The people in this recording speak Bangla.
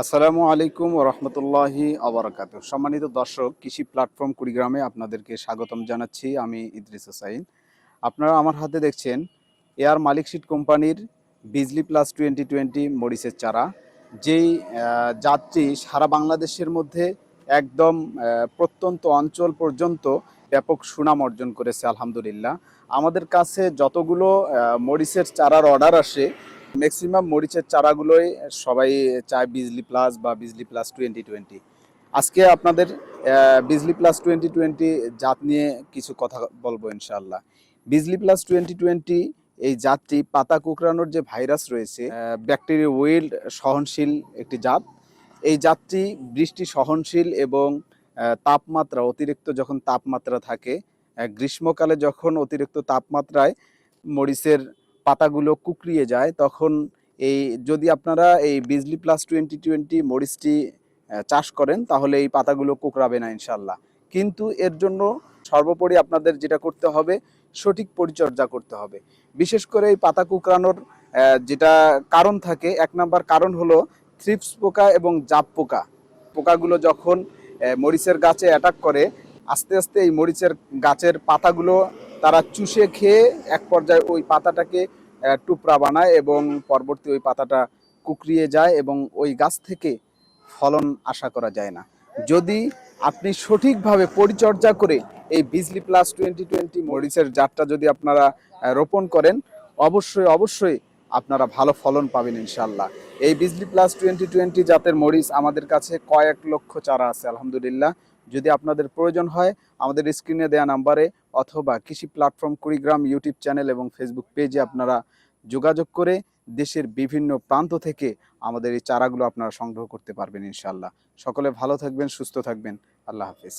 আসসালামু আলাইকুম রহমতুল্লাহি আবরাকাত সম্মানিত দর্শক, কৃষি প্ল্যাটফর্ম কুড়িগ্রামে আপনাদেরকে স্বাগতম জানাচ্ছি আমি ইদ্রিস হোসাইন। আপনারা আমার হাতে দেখছেন এয়ার মালিক সিট কোম্পানির বিজলি প্লাস টোয়েন্টি টোয়েন্টি মরিচের চারা। যেই জাতটি সারা বাংলাদেশের মধ্যে একদম প্রত্যন্ত অঞ্চল পর্যন্ত ব্যাপক সুনাম অর্জন করেছে, আলহামদুলিল্লাহ। আমাদের কাছে যতগুলো মরিচের চারার অর্ডার আসে ম্যাক্সিমাম মরিচের চারাগুলোই সবাই চায় বিজলি প্লাস বা বিজলি প্লাস টোয়েন্টি টোয়েন্টি আজকে আপনাদের বিজলি প্লাস টোয়েন্টি টোয়েন্টি জাত নিয়ে কিছু কথা বলব ইনশাল্লাহ বিজলি প্লাস টোয়েন্টি টোয়েন্টি এই জাতটি পাতা কুকরানোর যে ভাইরাস রয়েছে ব্যাকটেরিয়া ওয়েল সহনশীল একটি জাত। এই জাতটি বৃষ্টি সহনশীল এবং তাপমাত্রা, অতিরিক্ত যখন তাপমাত্রা থাকে গ্রীষ্মকালে যখন অতিরিক্ত তাপমাত্রায় মরিচের পাতাগুলো কুকড়িয়ে যায়, তখন এই যদি আপনারা এই বিজলি প্লাস টোয়েন্টি টোয়েন্টি মরিচটি চাষ করেন, তাহলে এই পাতাগুলো কুকড়াবে না ইনশাল্লাহ কিন্তু এর জন্য সর্বোপরি আপনাদের যেটা করতে হবে, সঠিক পরিচর্যা করতে হবে। বিশেষ করে এই পাতা কুকড়ানোর যেটা কারণ থাকে, এক নাম্বার কারণ হলো থ্রিপস পোকা এবং জাপ পোকা। পোকাগুলো যখন মরিচের গাছে অ্যাটাক করে, আস্তে আস্তে এই মরিচের গাছের পাতাগুলো তারা চুষে খেয়ে এক পর্যায়ে ওই পাতাটাকে টুকরা বানায় এবং পরবর্তী ওই পাতাটা কুকড়িয়ে যায় এবং ওই গাছ থেকে ফলন আশা করা যায় না। যদি আপনি সঠিকভাবে পরিচর্যা করে এই বিজলি প্লাস টোয়েন্টি টোয়েন্টি মরিচের জাতটা যদি আপনারা রোপণ করেন, অবশ্যই অবশ্যই আপনারা ভালো ফলন পাবেন ইনশাল্লাহ এই বিজলি প্লাস টোয়েন্টি টোয়েন্টি জাতের মরিচ আমাদের কাছে কয়েক লক্ষ চারা আছে, আলহামদুলিল্লাহ। যদি আপনাদের প্রয়োজন হয়, আমাদের স্ক্রিনে দেওয়া নাম্বারে অথবা কৃষি প্ল্যাটফর্ম কুড়িগ্রাম ইউটিউব চ্যানেল এবং ফেসবুক পেজে আপনারা যোগাযোগ করে দেশের বিভিন্ন প্রান্ত থেকে আমাদের এই চারাগুলো আপনারা সংগ্রহ করতে পারবেন ইনশাল্লাহ সকলে ভালো থাকবেন, সুস্থ থাকবেন। আল্লাহ হাফিজ।